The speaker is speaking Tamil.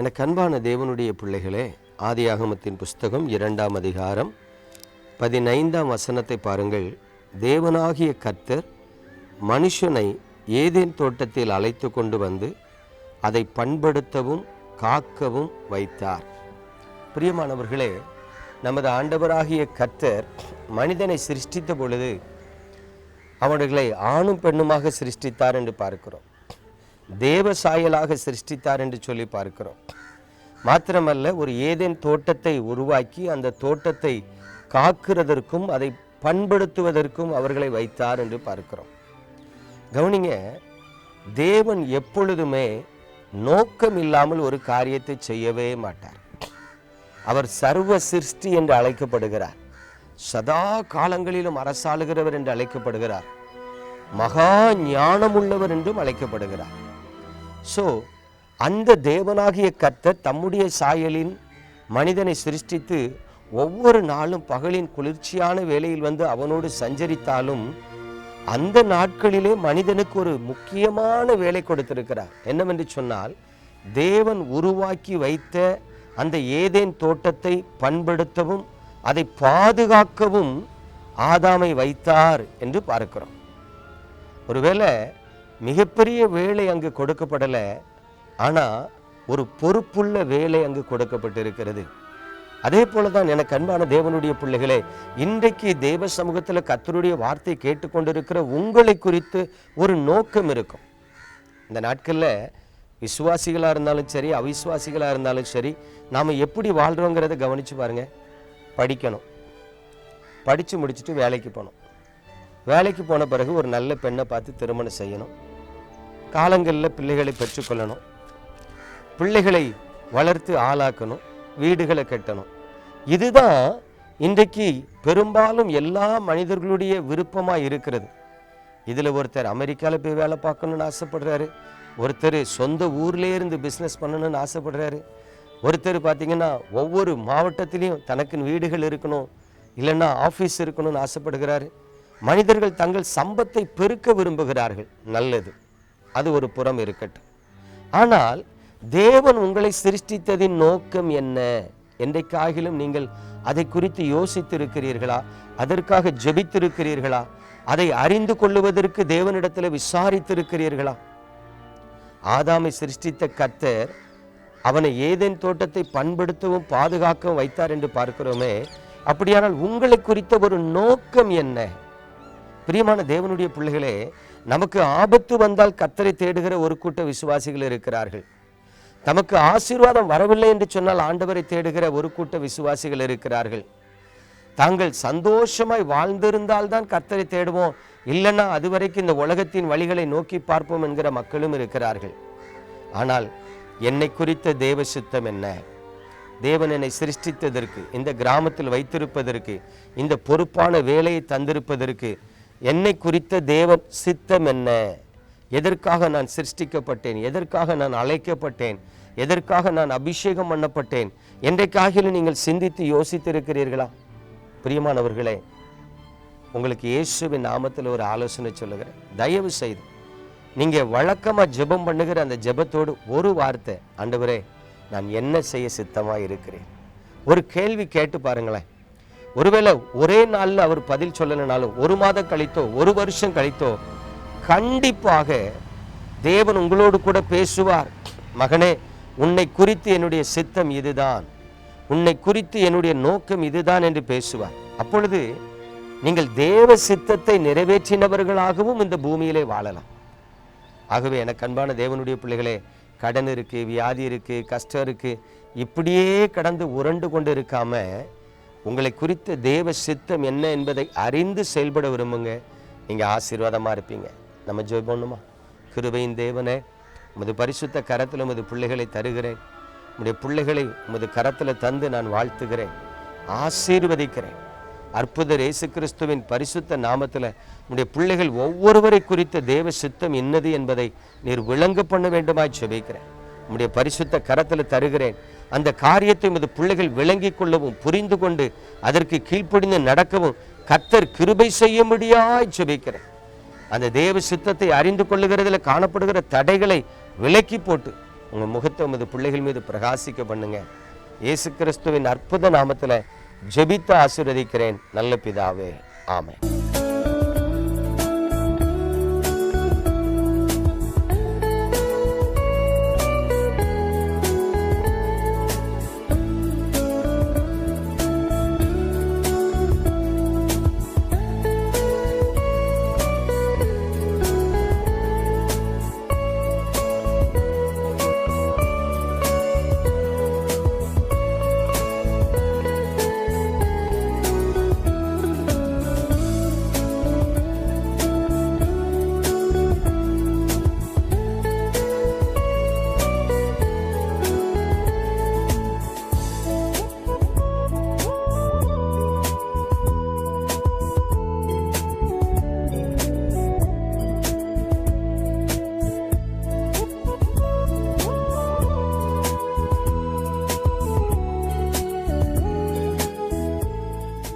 எனக்கு அன்பான தேவனுடைய பிள்ளைகளே ஆதியாகமத்தின் புஸ்தகம் இரண்டாம் அதிகாரம் பதினைந்தாம் வசனத்தை பாருங்கள். தேவனாகிய கர்த்தர் மனுஷனை ஏதேன் தோட்டத்தில் அழைத்து கொண்டு வந்து அதை பண்படுத்தவும் காக்கவும் வைத்தார். பிரியமானவர்களே நமது ஆண்டவராகிய கர்த்தர் மனிதனை சிருஷ்டித்த பொழுது அவர்களை ஆணும் பெண்ணுமாக சிருஷ்டித்தார் என்று பார்க்கிறோம். தேவ சாயலாக சிருஷ்டித்தார் என்று சொல்லி பார்க்கிறோம். மாத்திரமல்ல ஒரு ஏதேன் தோட்டத்தை உருவாக்கி அந்த தோட்டத்தை காக்கிறதற்கும் அதை பண்படுத்துவதற்கும் அவர்களை வைத்தார் என்று பார்க்கிறோம். கவனிங்க தேவன் எப்பொழுதுமே நோக்கம் இல்லாமல் ஒரு காரியத்தை செய்யவே மாட்டார். அவர் சர்வ சிருஷ்டி என்று அழைக்கப்படுகிறார். சதா காலங்களிலும் அரசாளுகிறவர் என்று அழைக்கப்படுகிறார். மகா ஞானமுள்ளவர் என்றும் அழைக்கப்படுகிறார். ஸோ அந்த தேவனாகிய கர்த்தர் தம்முடைய சாயலின் மனிதனை சிருஷ்டித்து ஒவ்வொரு நாளும் பகலின் குளிர்ச்சியான வேலையில் வந்து அவனோடு சஞ்சரித்தாலும் அந்த நாட்களிலே மனிதனுக்கு ஒரு முக்கியமான வேலை கொடுத்திருக்கிறார். என்னவென்று சொன்னால் தேவன் உருவாக்கி வைத்த அந்த ஏதேன் தோட்டத்தை பண்படுத்தவும் அதை பாதுகாக்கவும் ஆதாமை வைத்தார் என்று பார்க்கிறோம். ஒருவேளை மிகப்பெரிய வேலை அங்கு கொடுக்கப்படலை. ஆனால் ஒரு பொறுப்புள்ள வேலை அங்கு கொடுக்கப்பட்டிருக்கிறது. அதே போல தான் எனக்கு அன்பான தேவனுடைய பிள்ளைகளே இன்றைக்கு தேவ சமூகத்தில் கத்தருடைய வார்த்தை கேட்டுக்கொண்டிருக்கிற உங்களை குறித்து ஒரு நோக்கம் இருக்கும். இந்த நாட்களில் விசுவாசிகளாக இருந்தாலும் சரி அவிசுவாசிகளாக இருந்தாலும் சரி நாம் எப்படி வாழ்கிறோங்கிறத கவனித்து பாருங்கள் படிக்கணும். படித்து முடிச்சுட்டு வேலைக்கு போகணும் வேலைக்கு போன பிறகு ஒரு நல்ல பெண்ணை பார்த்து திருமணம் செய்யணும். காலங்களில் பிள்ளைகளை பெற்றுக்கொள்ளணும். பிள்ளைகளை வளர்த்து ஆளாக்கணும் வீடுகளை கட்டணும். இதுதான் இன்றைக்கு பெரும்பாலும் எல்லா மனிதர்களுடைய விருப்பமாக இருக்கிறது. இதில் ஒருத்தர் அமெரிக்காவில் போய் வேலை பார்க்கணுன்னு ஆசைப்படுறாரு ஒருத்தர் சொந்த ஊர்லேயே இருந்து பிஸ்னஸ் பண்ணணும்னு ஆசைப்படுறாரு ஒருத்தர் பார்த்தீங்கன்னா ஒவ்வொரு மாவட்டத்திலையும் தனக்குன்னு வீடுகள் இருக்கணும் இல்லைன்னா ஆஃபீஸ் இருக்கணும்னு ஆசைப்படுகிறாரு. மனிதர்கள் தங்கள் சம்பத்தை பெருக்க விரும்புகிறார்கள் நல்லது. அது ஒரு புறம் இருக்கட்டும். ஆனால் தேவன் உங்களை சிருஷ்டித்ததின் நோக்கம் என்ன? என்றைக்காகிலும் நீங்கள் அதை குறித்து யோசித்திருக்கிறீர்களா? அதற்காக ஜெபித்திருக்கிறீர்களா? அதை அறிந்து கொள்ளுவதற்கு தேவனிடத்தில் விசாரித்திருக்கிறீர்களா? ஆதாமை சிருஷ்டித்த கர்த்தர் அவனை ஏதேன் தோட்டத்தை பண்படுத்தவும் பாதுகாக்கவும் வைத்தார் என்று பார்க்கிறோமே அப்படியானால் உங்களை குறித்த ஒரு நோக்கம் என்ன? பிரியமான தேவனுடைய பிள்ளைகளே நமக்கு ஆபத்து வந்தால் கத்தரை தேடுகிற ஒரு கூட்ட விசுவாசிகள் இருக்கிறார்கள். தமக்கு ஆசீர்வாதம் வரவில்லை என்று சொன்னால் ஆண்டவரை தேடுகிற ஒரு கூட்ட விசுவாசிகள் இருக்கிறார்கள். தாங்கள் சந்தோஷமாய் வாழ்ந்திருந்தால் தான் தேடுவோம். இல்லைன்னா அதுவரைக்கும் இந்த உலகத்தின் வழிகளை நோக்கி பார்ப்போம் என்கிற மக்களும் இருக்கிறார்கள். ஆனால் என்னை குறித்த தேவ சித்தம் என்ன? தேவன் என்னை சிருஷ்டித்ததற்கு இந்த கிராமத்தில் வைத்திருப்பதற்கு இந்த பொறுப்பான வேலையை தந்திருப்பதற்கு என்னை குறித்த தேவன் சித்தம் என்ன? எதற்காக நான் சிருஷ்டிக்கப்பட்டேன்? எதற்காக நான் அழைக்கப்பட்டேன்? எதற்காக நான் அபிஷேகம் பண்ணப்பட்டேன்? என்றைக்காகிலும் நீங்கள் சிந்தித்து யோசித்திருக்கிறீர்களா? பிரியமானவர்களே உங்களுக்கு இயேசுவின் நாமத்தில் ஒரு ஆலோசனை சொல்லுகிறேன். தயவு செய்து நீங்கள் வழக்கமாக ஜெபம் பண்ணுகிற அந்த ஜெபத்தோடு ஒரு வார்த்தை ஆண்டவரே நான் என்ன செய்ய சித்தமாக இருக்கிறேன் ஒரு கேள்வி கேட்டு பாருங்களேன். ஒருவேளை ஒரே நாளில் அவர் பதில் சொல்லலைனாலும் ஒரு மாதம் கழித்தோ ஒரு வருஷம் கழித்தோ கண்டிப்பாக தேவன் உங்களோடு கூட பேசுவார். மகனே உன்னை குறித்து என்னுடைய சித்தம் இதுதான். உன்னை குறித்து என்னுடைய நோக்கம் இதுதான் என்று பேசுவார். அப்பொழுது நீங்கள் தேவ சித்தத்தை நிறைவேற்றினவர்களாகவும் இந்த பூமியிலே வாழலாம். ஆகவே எனக்கு அன்பான தேவனுடைய பிள்ளைகளே கடன் இருக்குது வியாதி இருக்குது கஷ்டம் இருக்குது இப்படியே கடந்து உரண்டு கொண்டு இருக்காமல் உங்களை குறித்த தேவ சித்தம் என்ன என்பதை அறிந்து செயல்பட விரும்புங்க. நீங்கள் ஆசீர்வாதமாக இருப்பீங்க. நம்ம ஜோய் பண்ணுமா? கிருபையின் தேவனே உமது பரிசுத்த கரத்தில் உமது பிள்ளைகளை தருகிறேன். உடைய பிள்ளைகளை உமது கரத்தில் தந்து நான் வாழ்த்துகிறேன். ஆசீர்வதிக்கிறேன். அற்புதர் இயேசு கிறிஸ்துவின் பரிசுத்த நாமத்தில் உடைய பிள்ளைகள் ஒவ்வொருவரை குறித்த தேவ சித்தம் என்னது என்பதை நீர் விளங்க பண்ண வேண்டுமாய் செபிக்கிறேன் உம்முடைய பரிசுத்த கரத்தில் தருகிறேன். அந்த காரியத்தை உமது பிள்ளைகள் விளங்கிக் கொள்ளவும் புரிந்து கொண்டு அதற்கு கீழ்ப்படிந்து நடக்கவும் கத்தர் கிருபை செய்யும்படியாய் ஜெபிக்கிறேன். அந்த தேவ சித்தத்தை அறிந்து கொள்ளுகிறதுல காணப்படுகிற தடைகளை விலக்கி போட்டு உங்கள் முகத்தை உமது பிள்ளைகள் மீது பிரகாசிக்க பண்ணுங்க. இயேசு கிறிஸ்துவின் அற்புத நாமத்தில் ஜெபித்து ஆசீர்வதிக்கிறேன். நல்ல பிதாவே. ஆமை